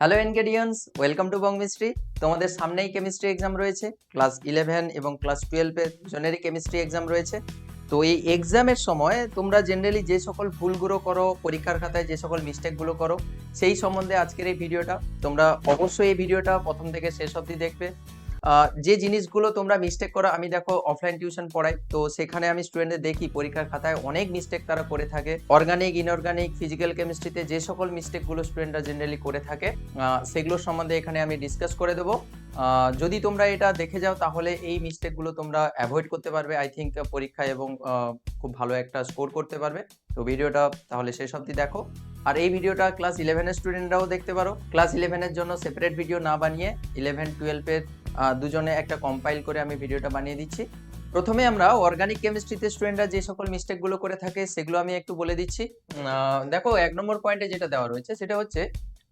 Hello ingredients welcome to Bong Mistry তোমাদের সামনেই chemistry exam রয়েছে। ক্লাস ইলেভেন এবং ক্লাস টুয়েলভের দুজনেরই কেমিস্ট্রি এক্সাম রয়েছে। তো এই এক্সামের সময় তোমরা জেনারেলি যে সকল ভুলগুলো করো, পরীক্ষার খাতায় যে সকল মিস্টেকগুলো করো, সেই সম্বন্ধে আজকের এই ভিডিওটা তোমরা অবশ্যই এই ভিডিওটা প্রথম থেকে শেষ অবধি দেখবে। যে জিনিসগুলো তোমরা মিস্টেক করো, আমি দেখো অফলাইন টিউশন পড়াই, তো সেখানে আমি স্টুডেন্টদের দেখি পরীক্ষার খাতায় অনেক মিস্টেক তারা করে থাকে। অর্গানিক ইনঅর্গানিক ফিজিক্যাল কেমিস্ট্রিতে যে সকল মিস্টেকগুলো স্টুডেন্টরা জেনারেলি করে থাকে সেগুলোর সম্বন্ধে এখানে আমি ডিসকাস করে দেবো। যদি তোমরা এটা দেখে যাও, তাহলে এই মিস্টেকগুলো তোমরা অ্যাভয়েড করতে পারবে। আই থিঙ্ক পরীক্ষায় এবং খুব ভালো একটা স্কোর করতে পারবে। তো ভিডিওটা তাহলে শেষ অবধি দেখো। আর এই ভিডিওটা ক্লাস ইলেভেনের স্টুডেন্টরাও দেখতে পারো। ক্লাস ইলেভেনের জন্য সেপারেট ভিডিও না বানিয়ে ইলেভেন টুয়েলভের দুজনে একটা কম্পাইল করে আমি ভিডিওটা বানিয়ে দিচ্ছি। প্রথমে আমরা অর্গানিক কেমিস্ট্রিতে স্টুডেন্টরা যে সকল মিস্টেকগুলো করে থাকে, সেগুলো আমি একটু বলে দিচ্ছি। দেখো, এক নম্বর পয়েন্টে যেটা দেওয়া রয়েছে, সেটা হচ্ছে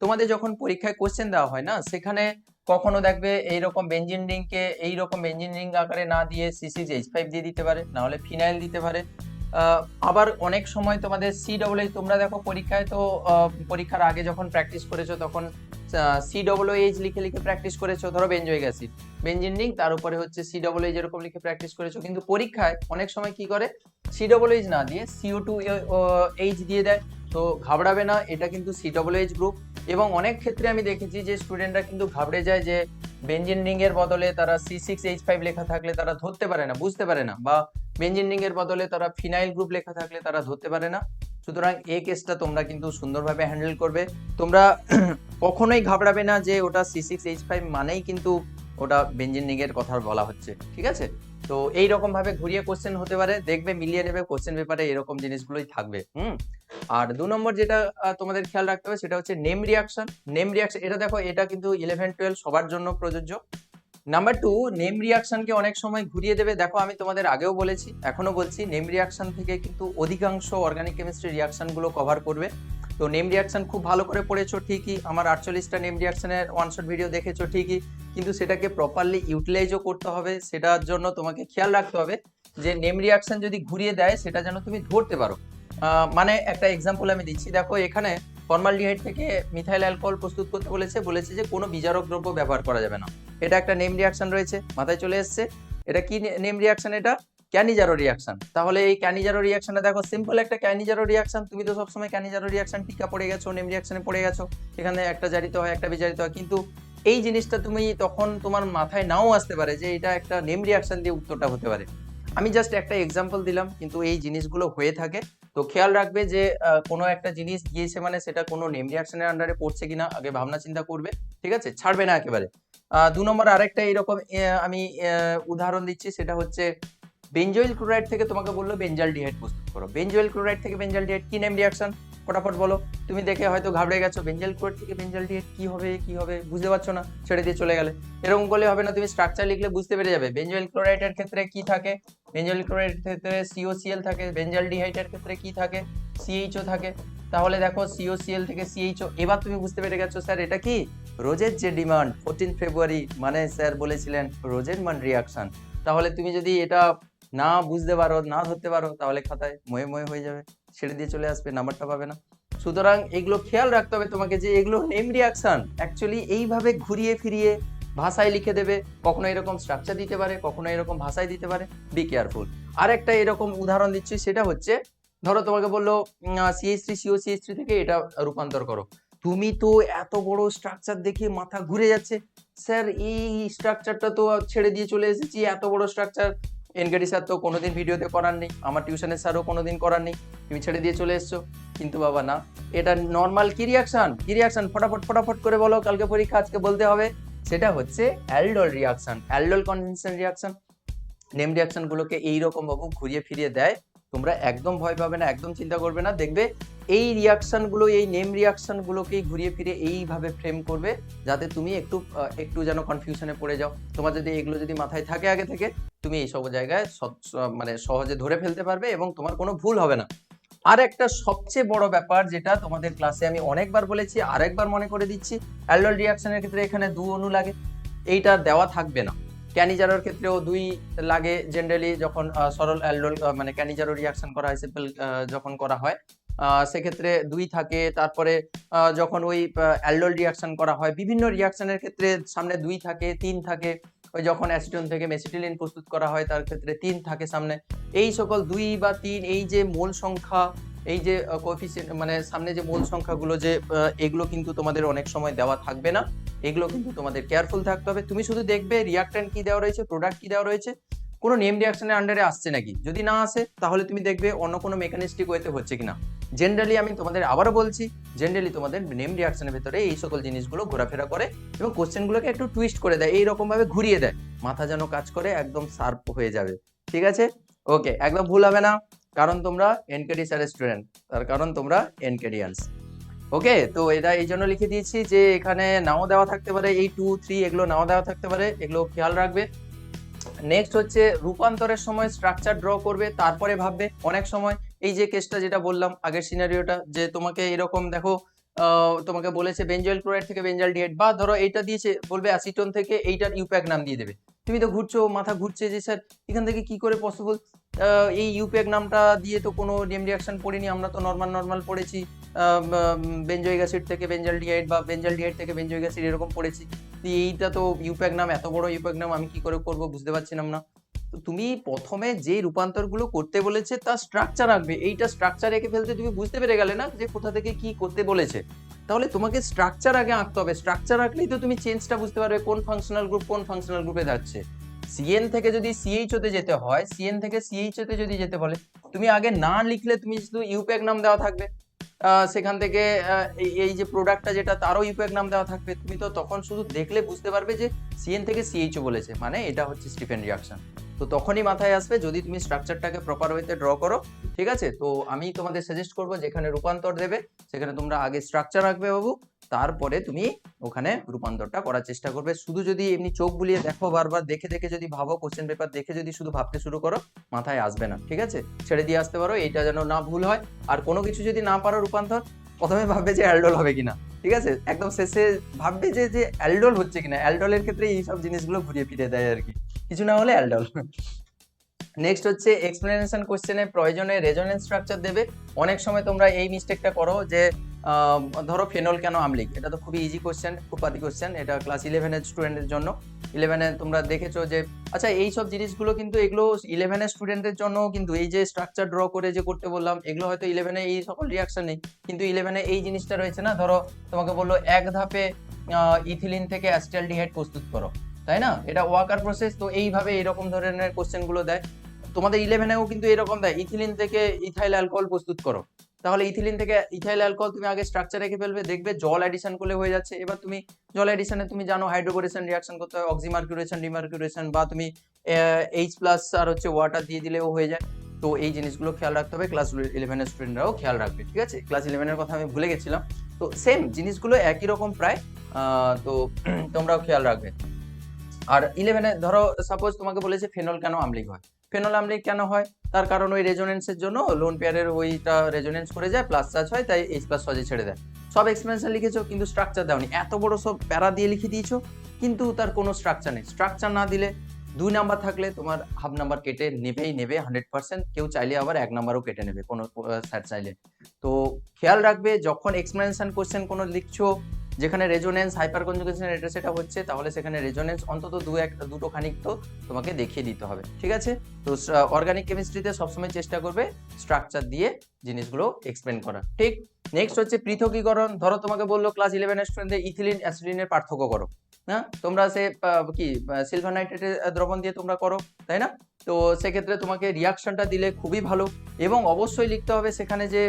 তোমাদের যখন পরীক্ষায় কোশ্চেন দেওয়া হয় না, সেখানে কখনো দেখবে এইরকম বেঞ্জিন রিংকে এইরকম বেঞ্জিন রিং আকারে না দিয়ে সিসিজ এইচ ফাইভ দিয়ে দিতে পারে, না হলে ফিনাইল দিতে পারে। আবার অনেক সময় তোমাদের সি ডবল তোমরা দেখো পরীক্ষায় তো পরীক্ষার আগে যখন প্র্যাকটিস করেছ, তখন সি ডবল এইচ লিখে লিখে প্র্যাকটিস করেছ, ধরো বেঞ্জয় অ্যাসিড বেঞ্জিন রিং তার উপরে হচ্ছে সি ডবল এইচ এরকম লিখে প্র্যাকটিস করেছ। কিন্তু পরীক্ষায় অনেক সময় কি করে? সি ডবল এইচ না দিয়ে সিও টু এইচ দিয়ে দেয়। তো ঘাবড়াবে না, এটা কিন্তু সি ডবল এইচ গ্রুপ এবং অনেক ক্ষেত্রে আমি দেখেছি যে স্টুডেন্টরা কিন্তু ঘাবড়ে যায় যে বেঞ্জিন রিং এর বদলে তারা সি সিক্স এইচ ফাইভ লেখা থাকলে তারা ধরতে পারে না, বুঝতে পারে না। বা বেঞ্জিন রিং এর বদলে তারা ফিনাইল গ্রুপ লেখা থাকলে তারা ধরতে পারে না। সুতরাং এই কেসটা তোমরা কিন্তু সুন্দরভাবে হ্যান্ডেল করবে। তোমরা কখনোই ঘাবড়াবে না যে ওটা সি সিক্স এইচ ফাইভ মানেই কিন্তু ওটা বেঞ্জিন রিং এর কথা বলা হচ্ছে, ঠিক আছে? তো এই ভাবে ঘুরিয়ে কোশ্চেন হতে পারে, দেখবে মিলিয়ে নেবে কোশ্চেন পেপারে এরকম জিনিসগুলোই থাকবে, হুম? আর দু নম্বর যেটা তোমাদের খেয়াল রাখতে হবে সেটা হচ্ছে নেম রিয়াকশন নেম রিয়াকশন এটা দেখো, এটা কিন্তু ইলেভেন টুয়েলভ সবার জন্য প্রযোজ্য। নাম্বার টু নেম রিয়াকশনকে অনেক সময় ঘুরিয়ে দেবে। দেখো, আমি তোমাদের আগেও বলেছি, এখনও বলছি নেম রিয়াকশন থেকে কিন্তু অধিকাংশ অর্গানিক কেমিস্ট্রি রিয়াকশনগুলো কভার করবে। তো নেম রিয়াকশন খুব ভালো করে পড়েছো ঠিকই, আমার আটচল্লিশটা নেম রিয়াকশনের ওয়ান শট ভিডিও দেখেছ ঠিকই, কিন্তু সেটাকে প্রপারলি ইউটিলাইজও করতে হবে, সেটার জন্য তোমাকে খেয়াল রাখতে হবে যে নেম রিয়াকশন যদি ঘুরিয়ে দেয়, সেটা যেন তুমি ধরতে পারো। মানে একটা এক্সাম্পল আমি দিচ্ছি। দেখো, এখানে ফর্মালডিহাইড থেকে মিথাইল অ্যালকোহল প্রস্তুত করতে বলেছে বলেছে যে কোনো বিজারক দ্রব্য ব্যবহার করা যাবে না। এটা একটা নেম রিয়াকশন রয়েছে, মাথায় চলে এসছে। এটা কি নেম রিয়াকশন এটা? ক্যানিজারো রিয়াকশন তাহলে এই ক্যানিজারো রিয়াকশনটা দেখো সিম্পল একটা ক্যানিজারো রিয়াকশন তুমি তো সবসময় ক্যানিজারো রিয়াকশন টিকা পড়ে গেছো নেম রিয়াকশনে পড়ে গেছো। এখানে একটা জারিত হয়, একটা বিজারিত হয়। কিন্তু এই জিনিসটা তুমি তখন তোমার মাথায় নাও আসতে পারে যে এটা একটা নেম রিয়াকশন দিয়ে উত্তরটা হতে পারে। আমি জাস্ট একটা এক্সাম্পল দিলাম, কিন্তু এই জিনিসগুলো হয়ে থাকে। তো খেয়াল রাখবে যে কোনো একটা জিনিস দিয়েছে মানে সেটা কোনো নেম রিয়াকশনের আন্ডারে পড়ছে কিনা, আগে ভাবনা চিন্তা করবে, ঠিক আছে? ছাড়বে না একেবারে। দু নম্বর আরেকটা এরকম আহ, আমি উদাহরণ দিচ্ছি সেটা হচ্ছে বেঞ্জয়েল ক্লোরাইড থেকে তোমাকে বলল বেঞ্জাল ডিহাইড প্রস্তুত করো। বেঞ্জয়েল ক্লোরাইড থেকে বেঞ্জাল ডিহাইড কি নেম রিয়াকশন ফটাফট বলো। তুমি দেখে হয়তো ঘাবড়ে গেছো বেঞ্জাল ক্লোরাইড থেকে বেঞ্জাল ডিহাইড কি হবে কি হবে বুঝতে পারছ না ছেড়ে দিয়ে চলে গেলে। এরকম করলে হবে না তুমি স্ট্রাকচার লিখলে বুঝতে পেরে যাবে। বেঞ্জয়েল ক্লোরাইডের ক্ষেত্রে কি থাকে? বেঞ্জয়েল ক্লোরাইডের ক্ষেত্রে সিওসিএল থাকে বেঞ্জাল ডিহাইডের ক্ষেত্রে কি থাকে? সিএইচও থাকে। তাহলে দেখো সিওসিএল থেকে সিএইচও এবার তুমি বুঝতে পেরে গেছো স্যার এটা কি? রোজের যে ডিমান্ড ফোরটিন ফেব্রুয়ারি মানে স্যার বলেছিলেন রোজের মান রিয়াকশন তাহলে তুমি যদি এটা না বুঝতে পারো, না ধরতে পারো, তাহলে খাতায় ময়ে ময়ে হয়ে যাবে, ছেড়ে দিয়ে চলে আসবে, নাম্বারটা পাবে না। সুতরাং এগুলো খেয়াল রাখতে হবে তোমাকে যে এগুলো নেম রিয়াকশন অ্যাকচুয়ালি এইভাবে ঘুরিয়ে ফিরিয়ে ভাষায় লিখে দেবে, কখনো এরকম স্ট্রাকচার দিতে পারে, কখনো এরকম ভাষায় দিতে পারে বি কেয়ারফুল আর একটা এরকম উদাহরণ দিচ্ছি, সেটা হচ্ছে, ধরো তোমাকে বলল CH three CO CH three থেকে এটা রূপান্তর করো। তুমি তো এত বড় স্ট্রাকচার দেখে মাথা ঘুরে যাচ্ছে। স্যার, এই স্ট্রাকচারটা তো ছেড়ে দিয়ে চলে এসেছি, এত বড় স্ট্রাকচার এনকেডি স্যার তো কোনোদিন ভিডিওতে করার নেই, আমার টিউশনের স্যারও কোনোদিন করার নেই, তুমি ছেড়ে দিয়ে চলে এসছো। কিন্তু বাবা, না, এটা নর্মাল কি রিয়াকশন কি রিয়াকশন ফটাফট ফটাফট করে বলো, কালকে পরীক্ষা, আজকে বলতে হবে। সেটা হচ্ছে aldol reaction aldol convention reaction name reaction এইরকমভাবে ঘুরিয়ে ফিরিয়ে দেয়। তোমরা একদম ভয় পাবে না, একদম চিন্তা করবে না। দেখবে এই রিয়াকশনগুলো এই নেম রিয়াকশন গুলোকেই ঘুরিয়ে ফিরে এইভাবে ফ্রেম করবে, যাতে তুমি একটু একটু যেন কনফিউশনে পড়ে যাও। তোমার যদি এগুলো যদি মাথায় থাকে আগে থেকে, তুমি এই সব জায়গায় মানে সহজে ধরে ফেলতে পারবে এবং তোমার কোনো ভুল হবে না। আর একটা সবচেয়ে বড় ব্যাপার যেটা তোমাদের ক্লাসে আমি অনেকবার বলেছি, আরেকবার মনে করে দিচ্ছি অ্যালডল রিয়াকশনের ক্ষেত্রে এখানে দু অণু লাগে। এইটা দেওয়া থাকবে না। ক্যানিজারোর ক্ষেত্রেও দুই লাগে। জেনারেলি যখন সরল অ্যালডল মানে ক্যানিজারো রিয়াকশন করা হয় সিম্পল যখন করা হয় সেক্ষেত্রে দুই থাকে। তারপরে যখন ওই অ্যালডোল রিয়াকশন করা হয়, বিভিন্ন রিয়াকশনের ক্ষেত্রে সামনে দুই থাকে, তিন থাকে। ওই যখন অ্যাসিটন থেকে মেসিটিলিন প্রস্তুত করা হয়, তার ক্ষেত্রে তিন থাকে সামনে। এই সকল দুই বা তিন, এই যে মোল সংখ্যা, এই যে কোএফিসিয়েন্ট মানে সামনে যে মূল সংখ্যাগুলো যে এগুলো কিন্তু তোমাদের অনেক সময় দেওয়া থাকবে না। এগুলো কিন্তু তোমাদের কেয়ারফুল থাকতে হবে। তুমি শুধু দেখবে রিয়াক্ট্যান্ট কি দেওয়া রয়েছে প্রোডাক্ট কি দেওয়া রয়েছে। কোনো নেম রিয়াকশনের আন্ডারে আসছে নাকি? যদি না আসে, তাহলে তুমি দেখবে অন্য কোনো মেকানিস্টিক ওয়েতে হচ্ছে কিনা। জেনারেলি আমি তোমাদের আবারও বলছি জেনারেলি তোমাদের নেম রিয়াকশনের ভেতরে এই সকল জিনিসগুলো ঘোরাফেরা করে এবং কোশ্চেনগুলোকে একটু টুইস্ট করে দেয় এইরকম ভাবে ঘুরিয়ে দেয়। মাথা যেন কাজ করে, একদম শার্প হয়ে যাবে। ঠিক আছে? ওকে একদম ভুল হবে না। কারণ তোমরা এনকেডি স্যারের স্টুডেন্ট তার কারণ তোমরা এনকেডিয়ান্স ওকে তো এটা এই জন্য লিখে দিয়েছি যে এখানে নাও দেওয়া থাকতে পারে, এই টু থ্রি এগুলো নাও দেওয়া থাকতে পারে, এগুলো খেয়াল রাখবে। নেক্সট হচ্ছে রূপান্তরের সময় স্ট্রাকচার ড্র করবে, তারপরে ভাববে। অনেক সময় এই যে কেসটা যেটা বললাম, আগের সিনারিওটা যে তোমাকে এরকম দেখো তোমাকে বলেছে বেঞ্জয়েল ক্লোরাইড থেকে বেঞ্জাল ডিহাইড বা ধরো এইটা দিয়েছে, বলবে অ্যাসিটন থেকে এইটার ইউপ্যাক নাম দিয়ে দেবে। তুমি তো ঘুরছো, মাথা ঘুরছে যে, স্যার, এখান থেকে কি করে পসিবল এই ইউপ্যাক নামটা দিয়ে তো কোনো নেম রিয়াকশন পড়িনি, আমরা তো নর্মাল নর্মাল পড়েছি। বেঞ্জয়িক অ্যাসিড থেকে বেঞ্জাল ডিহাইড বা বেঞ্জাল ডিহাইড থেকে বেঞ্জয়িক অ্যাসিড এরকম পড়েছি। এইটা তো ইউপ্যাক নাম, এত বড় ইউপ্যাক নাম, আমি কি করে করব বুঝতে পারছিলাম না। তো তুমি প্রথমে যে রূপান্তরগুলো করতে বলেছে, তার স্ট্রাকচার রাখবে এইটা স্ট্রাকচার এঁকে ফেলতে তুমি বুঝতে পেরে গেলে না যে কোথা থেকে কি করতে বলেছে। তাহলে তোমাকে স্ট্রাকচার আগে আঁকতে হবে। স্ট্রাকচার রাখলেই তো তুমি চেঞ্জটা বুঝতে পারবে, কোন ফাংশনাল গ্রুপ কোন ফাংশনাল গ্রুপে যাচ্ছে। সিএন থেকে যদি সিএইচ হতে যেতে হয় সিএন থেকে সিএইচ হতে যদি যেতে বলে, তুমি আগে না লিখলে তুমি শুধু ইউপ্যাক নাম দেওয়া থাকবে। সেখান থেকে এই- যে প্রোডাক্টটা যেটা তারও ইউপ্যাক নাম দেওয়া থাকবে, তুমি তো তখন শুধু দেখলে বুঝতে পারবে যে সিএন থেকে সিএইচও বলেছে মানে এটা হচ্ছে স্টিফেন রিয়াকশন তো তখনই মাথায় আসবে, যদি তুমি স্ট্রাকচারটাকে প্রপার ওয়েতে ড্র করো, ঠিক আছে? তো আমি তোমাদের সাজেস্ট করব যেখানে রূপান্তর দেবে, সেখানে তোমরা আগে স্ট্রাকচার রাখবে বাবু তারপরে তুমি ওখানে রূপান্তরটা করার চেষ্টা করবে। শুধু যদি এমনি চোখ বুলিয়ে দেখো বারবার, দেখে দেখে যদি ভাবো কোশ্চেন পেপার দেখে যদি শুধু ভাবতে শুরু করো, মাথায় আসবে না, ঠিক আছে? ছেড়ে দিয়ে আসতে পারো, এইটা যেন না ভুল হয়। আর কোনো কিছু যদি না পারো রূপান্তর, প্রথমে ভাববে যে অ্যালডোল হবে কিনা, ঠিক আছে? একদম শেষে ভাববে যে যে অ্যালডোল হচ্ছে কিনা। অ্যালডোলের ক্ষেত্রে এই সব জিনিসগুলো ঘুরিয়ে ফিরে দেয় আর কি। কিছু না হলে অ্যালডোল নেক্সট হচ্ছে এক্সপ্লেনেশন কোশ্চেনে প্রয়োজনে রেজোনেন্স স্ট্রাকচার দেবে। অনেক সময় তোমরা এই মিস্টেকটা করো যে ধরো ফেনল কেন আমলিক? এটা তো খুবই ইজি কোশ্চেন খুব আদি কোশ্চেন এটা ক্লাস ইলেভেনের স্টুডেন্টের জন্য। ইলেভেনে তোমরা দেখেছ যে আচ্ছা এই সব জিনিসগুলো কিন্তু এগুলো ইলেভেনের স্টুডেন্টের জন্য কিন্তু এই যে স্ট্রাকচার ড্র করে যে করতে বললাম, এগুলো হয়তো ইলেভেনে এই সকল রিয়াকশন নেই। কিন্তু ইলেভেনে এই জিনিসটা রয়েছে না, ধরো তোমাকে বলল এক ধাপে ইথিলিন থেকে অ্যাস্টালডিহাইড প্রস্তুত করো, তাই না? এটা ওয়াকার প্রসেস তো এইভাবে এরকম ধরনের কোশ্চেনগুলো দেয়। তোমাদের ইলেভেনেও কিন্তু এরকম দেয় ইথিলিন থেকে ইথাইল অ্যালকোহল প্রস্তুত করো। তাহলে ইথিলিন থেকে ইথাইল অ্যালকোহল তুমি আগে স্ট্রাকচার রেখে ফেলবে, দেখবে জল অ্যাডিশন করলে হয়ে যাচ্ছে। এবার তুমি জল অ্যাডিশনে তুমি জানো হাইড্রোকোরেশন রিয়াকশন করতে হয় অক্সিমার্কুরেশন ডিমার্কুরেশন বা তুমি এইচ প্লাস আর হচ্ছে ওয়াটার দিয়ে দিলেও হয়ে যায়। তো এই জিনিসগুলো খেয়াল রাখতে হবে ক্লাস ইলেভেনের স্টুডেন্টরাও খেয়াল রাখবে, ঠিক আছে? ক্লাস ইলেভেনের কথা আমি ভুলে গেছিলাম। তো সেম জিনিসগুলো একই রকম প্রায় তো তোমরাও খেয়াল রাখবে। আর ইলেভেনে ধরো সাপোজ তোমাকে বলেছে ফেনল কেন আমলিক হয়? ফেনল কেন হয়? তার কারণ ওই রেজোনেন্সের জন্য লোন পেয়ারের ওইটা রেজোনেন্স করে যায় প্লাস চার্জ হয়, তাই এইচ প্লাস সজে ছেড়ে দেয়। সব এক্সপেন্সার লিখেছো, কিন্তু স্ট্রাকচার দাওনি। এত বড় সব প্যারা দিয়ে লিখে দিয়েছ, কিন্তু তার কোনো স্ট্রাকচার নেই। স্ট্রাকচার না দিলে দুই নাম্বার থাকলে তোমার হাফ নাম্বার কেটে নেবেই নেবে হান্ড্রেড পার্সেন্ট কেউ চাইলে আবার এক নাম্বারও কেটে নেবে কোনো স্যার চাইলে। তো খেয়াল রাখবে, যখন এক্সপ্লেনেশন কোশ্চেন কোনো লিখছো যেখানে রেজোনেন্স হাইপার কনজুগেশন এটা সেটা হচ্ছে, তাহলে সেখানে রেজোনেন্স অন্তত দু একটা দুটো খানিক তো তোমাকে দেখিয়ে দিতে হবে, ঠিক আছে? তো অর্গানিক কেমিস্ট্রিতে সবসময় চেষ্টা করবে স্ট্রাকচার দিয়ে জিনিসগুলো এক্সপ্লেন করা, ঠিক? নেক্সট হচ্ছে পৃথকীকরণ, ধরো তোমাকে বলল ক্লাস ইলেভেন স্টুডেন্টদের ইথিলিন অ্যাসিডিনের পার্থক্য করো। হ্যাঁ? তোমরা সে কি সিলভার নাইট্রেটের দ্রবণ দিয়ে তোমরা করো, তাই না? তো সেক্ষেত্রে তোমাকে রিয়াকশনটা দিলে খুবই ভালো এবং অবশ্যই লিখতে হবে সেখানে যে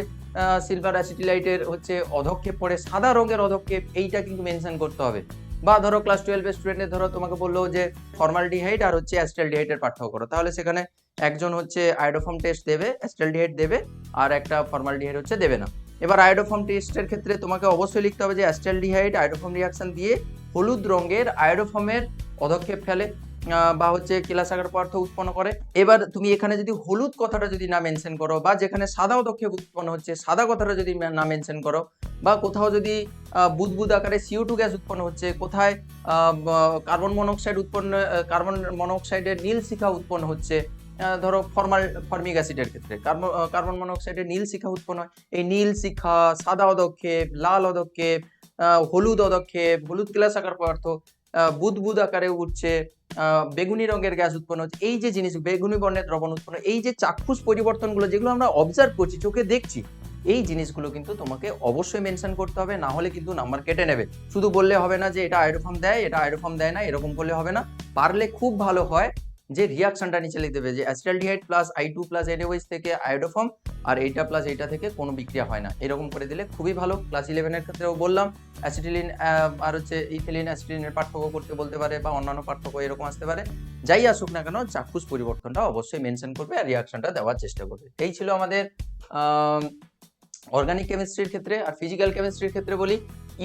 সিলভার অ্যাসিটিলাইটের হচ্ছে অধক্ষেপ পড়ে, সাদা রঙের অধক্ষেপ, এইটা কিন্তু মেনশন করতে হবে। বা ধরো ক্লাস টুয়েলভের স্টুডেন্টের ধরো তোমাকে বলল যে ফর্মালডিহাইড আর হচ্ছে অ্যাস্টালডিহাইডের পার্থক্য করো। তাহলে সেখানে একজন হচ্ছে আয়োডোফর্ম টেস্ট দেবে অ্যাস্টালডিহাইড দেবে, আর একটা ফর্মালডিহাইড হচ্ছে দেবে না। এবার আয়োডোফর্ম টেস্টের ক্ষেত্রে তোমাকে অবশ্যই লিখতে হবে যে অ্যাস্টালডিহাইড আয়োডোফর্ম রিয়াকশন দিয়ে হলুদ রঙের আয়োডোফর্মের পদক্ষেপ ফেলে বা হচ্ছে কেলাসাগার পদার্থ উৎপন্ন করে। এবার তুমি এখানে যদি হলুদ কথাটা যদি না মেনশন করো, বা যেখানে সাদা পদক্ষেপ উৎপন্ন হচ্ছে, সাদা কথাটা যদি না মেনশন করো, বা কোথাও যদি বুদবুদ আকারে সিও টু গ্যাস উৎপন্ন হচ্ছে, কোথায় কার্বন মনোক্সাইড উৎপন্ন কার্বন মনোক্সাইডের নীল শিখা উৎপন্ন হচ্ছে ধরো ফর্মাল ফর্মিক অ্যাসিডের ক্ষেত্রে। কার্বন কার্বন মনোক্সাইডের নীল শিখা উৎপন্ন হয়। এই নীল শিখা, সাদা অদক্ষেপ লাল অদক্ষেপ হলুদ অদক্ষেপ হলুদ ক্লাস আকার পদার্থ বুদবুদ আকারে উঠছে বেগুনি রঙের গ্যাস উৎপন্ন হচ্ছে, এই যে জিনিস, বেগুনি বর্ণের দ্রবণ উৎপন্ন, এই যে চাক্ষুষ পরিবর্তনগুলো যেগুলো আমরা অবজার্ভ করছি, চোখে দেখছি, এই জিনিসগুলো কিন্তু তোমাকে অবশ্যই মেনশন করতে হবে, না হলে কিন্তু নাম্বার কেটে নেবে। শুধু বললে হবে না যে এটা আয়োডোফর্ম দেয়, এটা আয়োডোফর্ম দেয় না, এরকম করলে হবে না। পারলে খুব ভালো হয় যে রিয়াকশনটা নিচে লিখে দেবে যে acetaldehyde plus I two plus এডওয়াইজ থেকে আয়োডোফর্ম আর এইটা প্লাস এইটা থেকে কোনো বিক্রিয়া হয় না। এরকম করে দিলে খুবই ভালো। ক্লাস ইলেভেনের ক্ষেত্রেও বললাম অ্যাসিটিলিন আর হচ্ছে ইথিলিন অ্যাসিটিলিনের পার্থক্য করতে বলতে পারে বা অন্যান্য পার্থক্য এরকম আসতে পারে। যাই আসুক না কেন, চাক্ষুষ পরিবর্তনটা অবশ্যই মেনশন করবে আর রিয়াকশনটা দেওয়ার চেষ্টা করবে। এই ছিল আমাদের অর্গানিক কেমিস্ট্রির ক্ষেত্রে আর ফিজিক্যাল কেমিস্ট্রির ক্ষেত্রে বলি।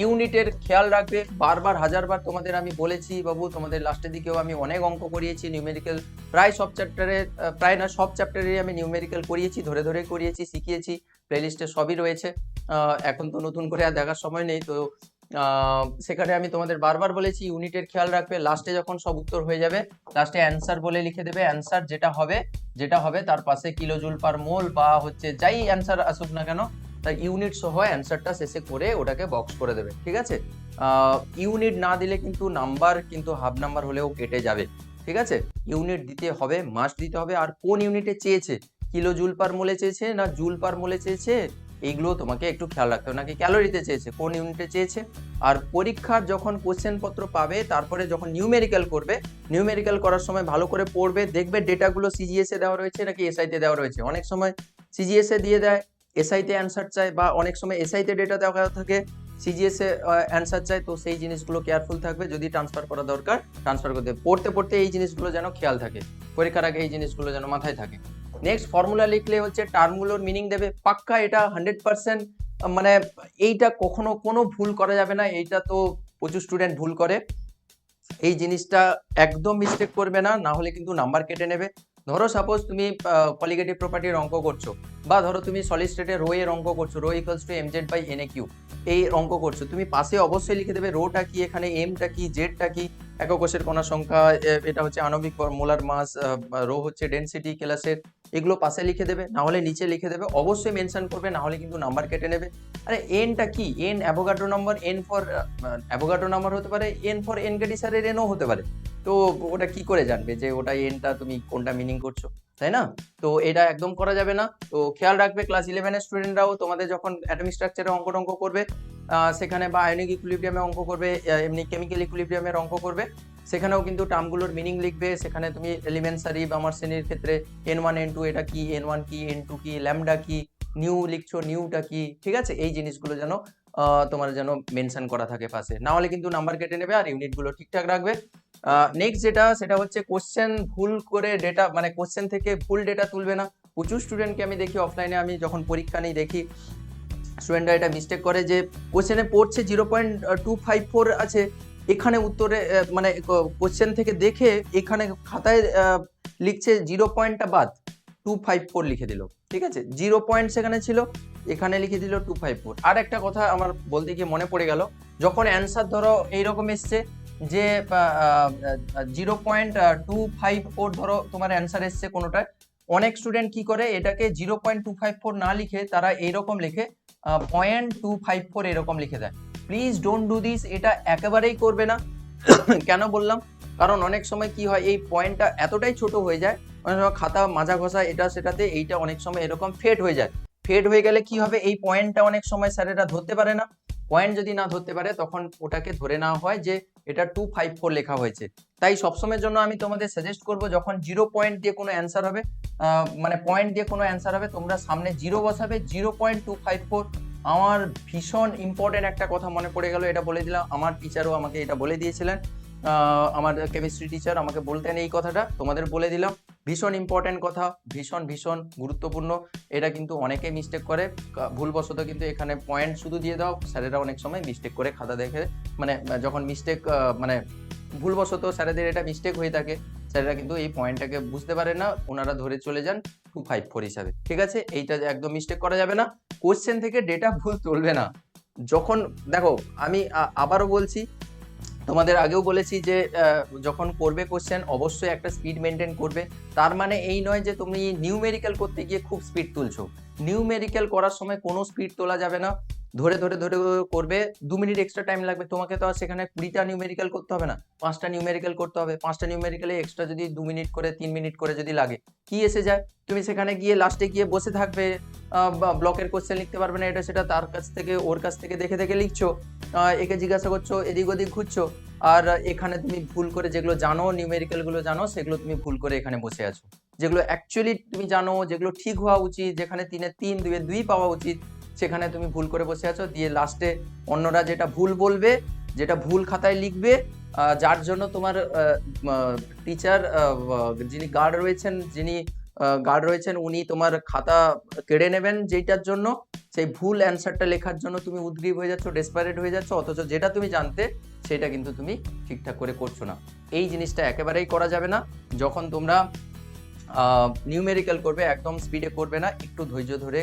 ইউনিটের খেয়াল রাখবে। বারবার, হাজারবার তোমাদের আমি বলেছি, বাবু, তোমাদের লাস্টের দিকেও আমি অনেক অঙ্ক করিয়েছি নিউমেরিক্যাল প্রায় সব চ্যাপ্টারে প্রায় না, সব চ্যাপ্টারে আমি নিউমেরিক্যাল করিয়েছি, ধরে ধরে করিয়েছি, শিখিয়েছি প্লেলিস্টে সবই রয়েছে। এখন তো নতুন করে আর দেখার সময় নেই, তো সেখানে আমি তোমাদের বারবার বলেছি, ইউনিটের খেয়াল রাখবে, লাস্টে যখন সব উত্তর হয়ে যাবে, লাস্টে অ্যান্সার বলে লিখে দেবে অ্যান্সার যেটা হবে যেটা হবে তার পাশে কিলোজুল পার মোল বা হচ্ছে যাই অ্যান্সার আসুক না কেন তার ইউনিট সহ অ্যান্সারটা শেষে করে ওটাকে বক্স করে দেবে, ঠিক আছে? ইউনিট না দিলে কিন্তু নাম্বার কিন্তু হাফ নাম্বার হলেও কেটে যাবে, ঠিক আছে? ইউনিট দিতে হবে মাস দিতে হবে, আর কোন ইউনিটে চেয়েছে? কিলো জুল পার মোলে চেয়েছে না জুল পার মোলে চেয়েছে? এইগুলো তোমাকে একটু খেয়াল রাখতে হবে, নাকি ক্যালোরিতে চেয়েছে, কোন ইউনিটে চেয়েছে? আর পরীক্ষার যখন কোশ্চেন পত্র পাবে, তারপরে যখন নিউমেরিক্যাল করবে নিউমেরিক্যাল করার সময় ভালো করে পড়বে, দেখবে ডেটাগুলো সিজিএস এ দেওয়া রয়েছে নাকি এসআইতে দেওয়া রয়েছে? অনেক সময় সিজিএস এ দিয়ে দেয় এসআইতে অ্যান্সার চায় বা অনেক সময় এসআইতে ডেটা দেওয়া থাকে সিজিএস অ্যান্সার চায় তো সেই জিনিসগুলো কেয়ারফুল থাকবে, যদি ট্রান্সফার করা দরকার ট্রান্সফার করতে পড়তে পড়তে এই জিনিসগুলো যেন খেয়াল থাকে, পরীক্ষার আগে এই জিনিসগুলো যেন মাথায় থাকে। নেক্সট ফর্মুলা লিখলে হচ্ছে টার্মগুলোর মিনিং দেবে, পাক্কা এটা হান্ড্রেড পার্সেন্ট মানে এইটা কখনো কোনো ভুল করা যাবে না, এইটা তো প্রচুর স্টুডেন্ট ভুল করে। এই জিনিসটা একদম মিস্টেক করবে না না হলে কিন্তু নাম্বার কেটে নেবে। ধরো সাপোজ তুমি কলিগেটিভ প্রপার্টির অঙ্ক করছ বা ধরো তুমি সলিড স্টেটে রো এর অঙ্ক করছ rho equals to M Z by N A Q এই অঙ্ক করছ, তুমি পাশে অবশ্যই লিখে দেবে রোটা কি, এখানে এমটা কি জেডটা কি, একক কোষের কণা সংখ্যা এটা হচ্ছে আণবিক মোলার মাস রো হচ্ছে ডেনসিটি ক্লাসের এগুলো পাশে লিখে দেবে, না হলে নিচে লিখে দেবে, অবশ্যই মেনশন করবে, না হলে কিন্তু নাম্বার কেটে নেবে। আরে এনটা কি? N Avogadro number N for Avogadro number হতে পারে এন ফর এন স্যারের এনও হতে পারে। তো ওটা কি করে জানবে যে ওটা এনটা তুমি কোনটা মিনিং করছ? তাই না? তো এটা একদম করা যাবে না। তো খেয়াল রাখবে ক্লাস ইলেভেনের স্টুডেন্টরাও তোমাদের যখন অ্যাটমিক স্ট্রাকচারে অঙ্ক টঙ্ক করবে সেখানে বা আয়নিক ইকুইলিব্রিয়ামে অঙ্ক করবে এমনি কেমিক্যাল ইকুইলিব্রিয়ামের অঙ্ক করবে, সেখানেও কিন্তু টার্মগুলোর মিনিং লিখবে, সেখানে তুমি এলিমেন্টারি বা আমার শ্রেণির ক্ষেত্রে এন ওয়ান এন টু এটা কি এন ওয়ান কি এন টু কি ল্যামডা কি নিউ লিখছো নিউটা কি, ঠিক আছে? এই জিনিসগুলো যেন তোমার যেন মেনশন করা থাকে পাশে। না হলে কিন্তু নাম্বার কেটে নেবে আর ইউনিটগুলো ঠিকঠাক রাখবে। নেক্সট যেটা, সেটা হচ্ছে কোশ্চেন ভুল করে ডেটা মানে কোশ্চেন থেকে ভুল ডেটা তুলবে না। প্রচুর স্টুডেন্টকে আমি দেখি অফলাইনে আমি যখন পরীক্ষা নিই দেখি স্টুডেন্টরা এটা মিস্টেক করে যে কোশ্চেনে পড়ছে zero point two five four আছে, এখানে উত্তরে মানে কোশ্চেন থেকে দেখে এখানে খাতায় লিখছে জিরো পয়েন্টটা বাদ টু ফাইভ ফোর লিখে দিল, ঠিক আছে? জিরো পয়েন্ট সেখানে ছিল, এখানে লিখে দিল টু ফাইভ ফোর আর একটা কথা আমার বলতে গিয়ে মনে পড়ে গেল, যখন অ্যান্সার ধরো এইরকম এসছে যে zero point two five four ধরো তোমার অ্যান্সার এসছে কোনোটায়, অনেক স্টুডেন্ট কি করে, এটাকে zero point two five four না লিখে তারা এইরকম লিখে পয়েন্ট টু ফাইভ ফোর এরকম লিখে দেয়। প্লিজ ডোন্ট ডু দিস এটা একেবারেই করবে না। কেন বললাম? কারণ অনেক সময় কি হয়, এই পয়েন্টটা এতটাই ছোট হয়ে যায়, অনেক সময় খাতা মাজা ঘষা এটা সেটাতে এইটা অনেক সময় এরকম ফেড হয়ে যায়। ফেড হয়ে গেলে কি হবে, এই পয়েন্টটা অনেক সময় স্যারেরা ধরতে পারে না। পয়েন্ট যদি না ধরতে পারে, তখন ওটাকে ধরে নেওয়া হয় যে এটা টু ফাইভ ফোর লেখা হয়েছে। তাই সবসময়ের জন্য আমি তোমাদের সাজেস্ট করব, যখন জিরো পয়েন্ট দিয়ে কোনো অ্যান্সার হবে মানে পয়েন্ট দিয়ে কোনো অ্যান্সার হবে, তোমরা সামনে জিরো বসাবে zero point two five four আমার ভীষণ ইম্পর্টেন্ট একটা কথা মনে পড়ে গেল, এটা বলে দিলাম। আমার টিচারও আমাকে এটা বলে দিয়েছিলেন। আমার কেমিস্ট্রি টিচার আমাকে বলতেন এই কথাটা, তোমাদের বলে দিলাম। ভীষণ ইম্পর্টেন্ট কথা, ভীষণ ভীষণ গুরুত্বপূর্ণ। এটা কিন্তু অনেকে মিস্টেক করে। ভুলবশত কিন্তু এখানে পয়েন্ট শুধু দিয়ে দাও, স্যারেরা অনেক সময় মিস্টেক করে খাতা দেখে। মানে যখন মিস্টেক মানে ভুলবশত স্যারেদের এটা মিস্টেক হয়ে থাকে, স্যারেরা কিন্তু এই পয়েন্টটাকে বুঝতে পারে না, ওনারা ধরে চলে যান টু ফাইভ ফোর হিসাবে। ঠিক আছে? এইটা একদম মিস্টেক করা যাবে না। কোশ্চেন থেকে ডেটা ভুল তুলবে না। যখন, দেখো, আমি আবারও বলছি তোমাদের আগেও বলেছি যে যখন করবে কোশ্চেন অবশ্যই একটা স্পিড মেনটেন করবে। তার মানে এই নয় যে তুমি নিউমেরিক্যাল করতে গিয়ে খুব স্পিড তুলছো। নিউমেরিক্যাল করার সময় কোনো স্পিড তোলা যাবে না। ধরে ধরে ধরে করবে, দু মিনিট এক্সট্রা টাইম লাগবে। তোমাকে তো আর সেখানে কুড়িটা নিউমেরিক্যাল করতে হবে না। পাঁচটা নিউমেরিক্যাল করতে হবে। পাঁচটা নিউমেরিক্যালে এক্সট্রা যদি দু মিনিট করে, তিন মিনিট করে যদি লাগে। কি এসে যায়? তুমি সেখানে গিয়ে লাস্টে গিয়ে বসে থাকবে। ব্লকের কোশ্চেন লিখতে পারবে না। এটা সেটা তার কাছ থেকে, ওর কাছ থেকে দেখে দেখে লিখছো। একে জিজ্ঞাসা করছ, এদিক ওদিক ঘুরছো। আর এখানে তুমি ভুল করে যেগুলো জানো নিউমেরিক্যালগুলো জানো, সেগুলো তুমি ভুল করে এখানে বসে আছো। যেগুলো অ্যাকচুয়ালি তুমি জানো, যেগুলো ঠিক হওয়া উচিত, যেখানে তিনে তিন, দুয়ে দুই পাওয়া উচিত সেখানে তুমি ভুল করে বসে আছো, দিয়ে লাস্টে অন্যরা যেটা ভুল বলবে, যেটা ভুল খাতায় লিখবে যার জন্য তোমার টিচার যিনি গার্ড রয়েছেন, যিনি গার্ড রয়েছেন, উনি তোমার খাতা কেড়ে নেবেন যেটার জন্য, সেই ভুল অ্যান্সারটা লেখার জন্য তুমি উদ্গ্রীব হয়ে যাচ্ছ ডেসপারেট হয়ে যাচ্ছ, অথচ যেটা তুমি জানতে, সেটা কিন্তু তুমি ঠিকঠাক করে করছ না। এই জিনিসটা একেবারেই করা যাবে না। যখন তোমরা নিউমেরিক্যাল করবে, একদম স্পিডে করবে না, একটু ধৈর্য ধরে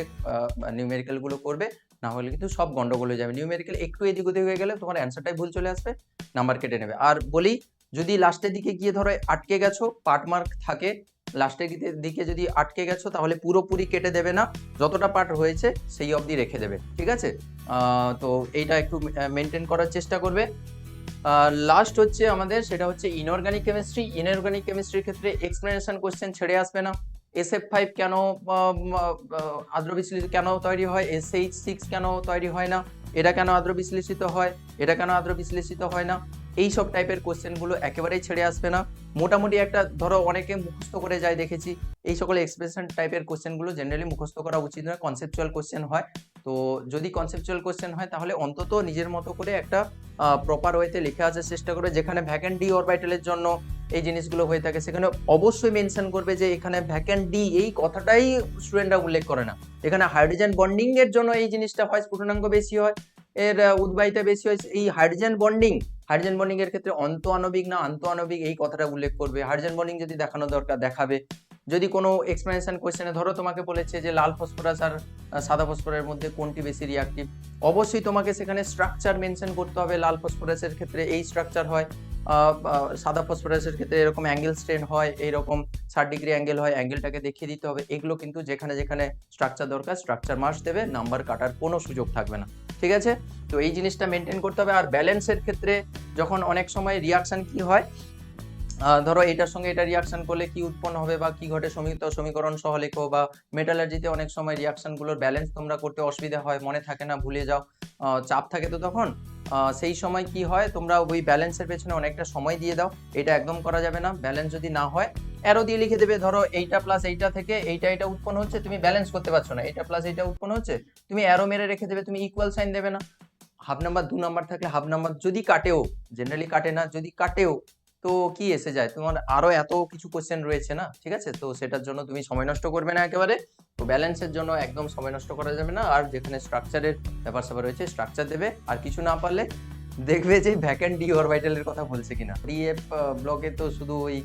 নিউমেরিক্যালগুলো করবে, না হলে কিন্তু সব গন্ডগোল হয়ে যাবে। নিউমেরিক্যাল একটু এদিক ওদিক হয়ে গেলে তোমার অ্যান্সারটাই ভুল চলে আসবে নাম্বার কেটে নেবে। আর বলি, যদি লাস্টের দিকে গিয়ে ধরো আটকে গেছো পার্ট মার্ক থাকে লাস্টের দিকে যদি আটকে গেছো, তাহলে পুরোপুরি কেটে দেবে না, যতটা পার্ট হয়েছে, সেই অবধি রেখে দেবে, ঠিক আছে? তো এইটা একটু মেনটেন করার চেষ্টা করবে। লাস্ট হচ্ছে আমাদের, সেটা হচ্ছে ইনঅর্গানিক কেমিস্ট্রি ইনঅর্গানিক কেমিস্ট্রির ক্ষেত্রে এক্সপ্লেনেশন কোশ্চেন ছেড়ে আসবে না। এস এফ ফাইভ কেন আদ্র বিশ্লেষিত কেন তৈরি হয়? এস এইচ সিক্স কেন তৈরি হয় না? এটা কেন আদ্র বিশ্লেষিত হয়? এটা কেন আদ্র বিশ্লেষিত হয় না? এই সব টাইপের কোশ্চেনগুলো একেবারেই ছেড়ে আসবে না। মোটামুটি একটা, ধরো অনেকে মুখস্থ করে যায় দেখেছি। এই সকল এক্সপ্রেশন টাইপের কোশ্চেনগুলো জেনারেলি মুখস্থ করা উচিত নয়। কনসেপচুয়াল কোশ্চেন হয়। তো যদি কনসেপচুয়াল কোশ্চেন হয় তাহলে অন্তত নিজের মতো করে একটা প্রপার ওয়েতে লিখে আসার চেষ্টা করবে যেখানে ভ্যাকেন্ট ডি অরবিটালের জন্য এই জিনিসগুলো হয়ে থাকে। সেখানে অবশ্যই মেনশন করবে যে এখানে ভ্যাকেন্ট ডি এই কথাটাই স্টুডেন্টরা উল্লেখ করে না। এখানে হাইড্রোজেন বন্ডিং এর জন্য এই জিনিসটা হয় স্ফুটনাঙ্ক বেশি হয় এর আহ, উদ্বায়িতা বেশি হয়। এই হাইড্রোজেন বন্ডিং হাইড্রোজেন বন্ডিং এর ক্ষেত্রে অন্ত আণবিক না আন্ত আণবিক এই কথাটা উল্লেখ করবে। হাইড্রোজেন বন্ডিং যদি দেখানো দরকার দেখাবে। যদি কোনো এক্সপ্লেনেশন কোশ্চেনে ধরো তোমাকে বলেছে যে লাল ফসফরাস আর সাদা ফসফরাসের মধ্যে কোনটি বেশি রিয়াক্টিভ অবশ্যই তোমাকে সেখানে স্ট্রাকচার মেনশন করতে হবে। লাল ফসফরাসের ক্ষেত্রে এই স্ট্রাকচার হয় সাদা ফসফরাসের ক্ষেত্রে এরকম অ্যাঙ্গেল স্ট্রেন হয় এইরকম ষাট ডিগ্রি অ্যাঙ্গেল হয় অ্যাঙ্গেলটাকে দেখিয়ে দিতে হবে। এগুলো কিন্তু যেখানে যেখানে স্ট্রাকচার দরকার স্ট্রাকচার মার্কস দেবে নাম্বার কাটার কোনো সুযোগ থাকবে না। ঠিক আছে? তো এই জিনিসটা মেনটেন করতে হবে। আর ব্যালেন্সের ক্ষেত্রে যখন অনেক সময় রিয়াকশন কি হয় ধরো এটার সঙ্গে এটা রিয়াকশন করলে কি উৎপন্ন হবে বা কি ঘটে? সমীকৃত সমীকরণ সহ লেখো বা মেটালার্জিতে অনেক সময় রিয়াকশনগুলোর ব্যালেন্স তোমরা করতে অসুবিধা হয়, মনে থাকে না, ভুলে যাও। চাপ থাকে তো তখন। সেই সময় কি হয়? তোমরা ওই ব্যালেন্সের পেছনে অনেকটা সময় দিয়ে দাও। এটা একদম করা যাবে না। ব্যালেন্স যদি না হয় অ্যারো দিয়ে লিখে দেবে, ধরো এইটা প্লাস এইটা থেকে এইটা এটা উৎপন্ন হচ্ছে, তুমি ব্যালেন্স করতে পারছ না। এইটা প্লাস এইটা উৎপন্ন হচ্ছে, তুমি অ্যারো মেরে রেখে দেবে, তুমি ইকুয়াল সাইন দেবে না। হাফ নাম্বার দু নাম্বার থাকলে হাফ নাম্বার যদি কাটেও জেনারেলি কাটে না, যদি কাটেও তো কি এসে যায়? তোমার আরও এত কিছু কোশ্চেন রয়েছে না? ঠিক আছে? তো সেটার জন্য তুমি সময় নষ্ট করবে না একেবারে। তো ব্যালেন্সের জন্য একদম সময় নষ্ট করা যাবে না। আর যেখানে স্ট্রাকচারের ব্যাপার স্যাপার রয়েছে স্ট্রাকচার দেবে। আর কিছু না পারলে দেখবে যে ভ্যাকেন্ট ডি অরবিটালের কথা বলছে কিনা। ডিএফ ব্লকে তো শুধু ওই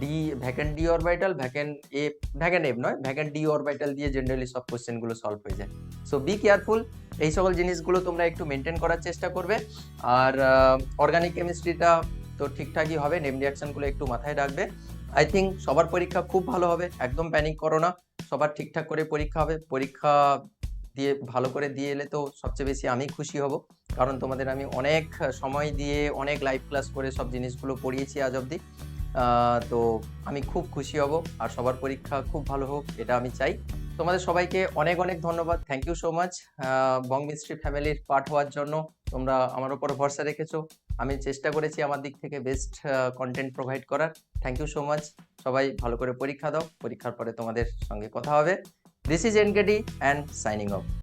d vacant d orbital vacant এ ভ্যাকেন্ট এফ নয় ভ্যাকেন্ট ডি অরবিটাল দিয়ে জেনারেলি সব কোশ্চেনগুলো সলভ হয়ে যায়। সো বি কেয়ারফুল এই সকল জিনিসগুলো তোমরা একটু মেনটেন করার চেষ্টা করবে। আর অর্গানিক কেমিস্ট্রিটা তো ঠিকঠাকই হবে নেম রিয়াকশনগুলো একটু মাথায় রাখবে। আই থিঙ্ক সবার পরীক্ষা খুব ভালো হবে একদম প্যানিক করো না। সবার ঠিকঠাক করে পরীক্ষা হবে পরীক্ষা দিয়ে ভালো করে দিয়ে এলে তো সবচেয়ে বেশি আমি খুশি হব। কারণ তোমাদের আমি অনেক সময় দিয়ে অনেক লাইভ ক্লাস করে সব জিনিসগুলো পড়িয়েছি আজ আহ, তো আমি খুব খুশি হব আর সবার পরীক্ষা খুব ভালো হোক এটা আমি চাই। তোমাদের সবাইকে অনেক অনেক ধন্যবাদ thank you so much Bong mystery ফ্যামিলির পার্ট হওয়ার জন্য তোমরা আমার উপর ভরসা রেখেছো। আমি চেষ্টা করেছি আমার দিক থেকে বেস্ট কন্টেন্ট প্রোভাইড করার। থ্যাংক ইউ সো মাচ সবাই ভালো করে পরীক্ষা দাও। পরীক্ষার পরে তোমাদের সঙ্গে কথা হবে। This is NKD and signing off